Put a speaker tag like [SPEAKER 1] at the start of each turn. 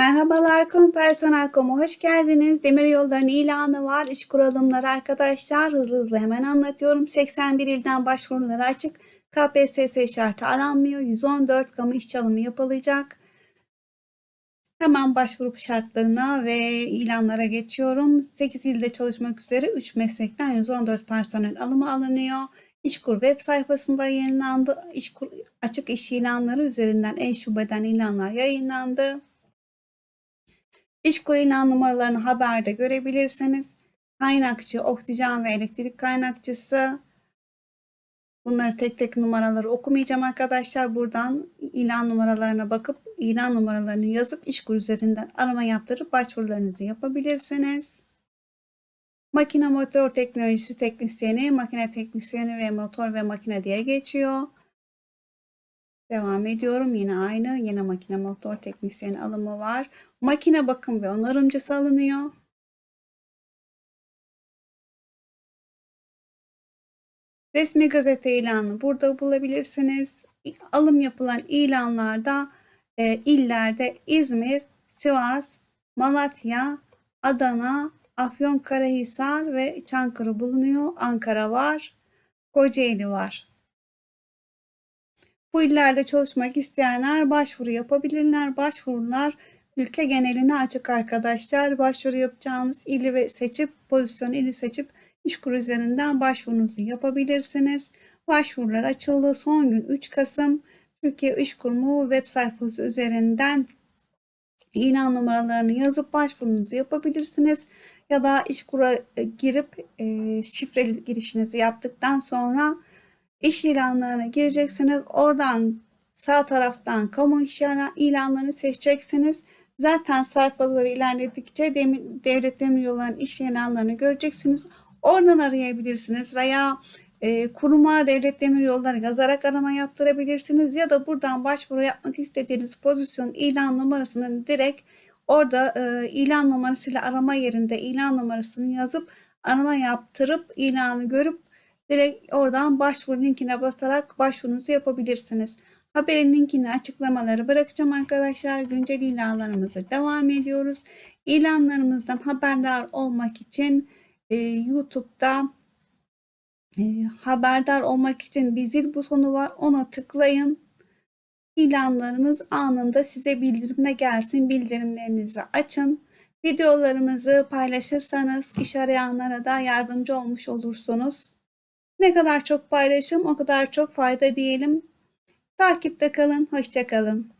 [SPEAKER 1] Merhabalar Kompersonel.com'a hoş geldiniz. Demir yollarının ilanı var. İş kuralımları arkadaşlar. Hızlı hızlı hemen anlatıyorum. 81 ilden başvuruları açık. KPSS şartı aranmıyor. 114 kamu iş alımı yapılacak. Hemen başvuru şartlarına ve ilanlara geçiyorum. 8 ilde çalışmak üzere 3 meslekten 114 personel alımı alınıyor. İşkur web sayfasında yayınlandı. İşkur açık iş ilanları üzerinden e-şubeden ilanlar yayınlandı. İşkur ilan numaralarını haberde görebilirsiniz. Kaynakçı, oksijen ve elektrik kaynakçısı. Bunları tek tek numaraları okumayacağım arkadaşlar. Buradan ilan numaralarına bakıp ilan numaralarını yazıp İşkur üzerinden arama yaptırıp başvurularınızı yapabilirsiniz. Makine motor teknolojisi teknisyeni, makine teknisyeni ve motor ve makine diye geçiyor. Devam ediyorum. Yine aynı. Yine makine motor teknisyeni alımı var. Makine bakım ve onarımcısı alınıyor. Resmi gazete ilanı burada bulabilirsiniz. Alım yapılan ilanlarda e, illerde İzmir, Sivas, Malatya, Adana, Afyonkarahisar ve Çankırı bulunuyor. Ankara var. Kocaeli var. Bu illerde çalışmak isteyenler başvuru yapabilirler. Başvurular ülke geneline açık arkadaşlar. Başvuru yapacağınız ili ve seçip pozisyon ili seçip İşkur üzerinden başvurunuzu yapabilirsiniz. Başvurular açıldı. Son gün 3 Kasım Türkiye İş Kurumu web sayfası üzerinden ilan numaralarını yazıp başvurunuzu yapabilirsiniz. Ya da İşkur'a girip e, şifreli girişinizi yaptıktan sonra iş ilanlarına gireceksiniz. Oradan sağ taraftan kamu iş ilanlarını seçeceksiniz. Zaten sayfaları ilerledikçe devlet demir yolların iş ilanlarını göreceksiniz. Oradan arayabilirsiniz veya e, kuruma devlet demir yolları yazarak arama yaptırabilirsiniz ya da buradan başvuru yapmak istediğiniz pozisyon ilan numarasını direkt orada e, ilan numarasıyla arama yerinde ilan numarasını yazıp arama yaptırıp ilanı görüp direkt oradan başvuru linkine basarak başvurunuzu yapabilirsiniz. Haberin linkini açıklamaları bırakacağım arkadaşlar. Güncel ilanlarımıza devam ediyoruz. İlanlarımızdan haberdar olmak için e, YouTube'da e, haberdar olmak için bir zil butonu var. Ona tıklayın. İlanlarımız anında size bildirimle gelsin. Bildirimlerinizi açın. Videolarımızı paylaşırsanız iş arayanlara da yardımcı olmuş olursunuz. Ne kadar çok paylaşım o kadar çok fayda diyelim. Takipte kalın, hoşçakalın.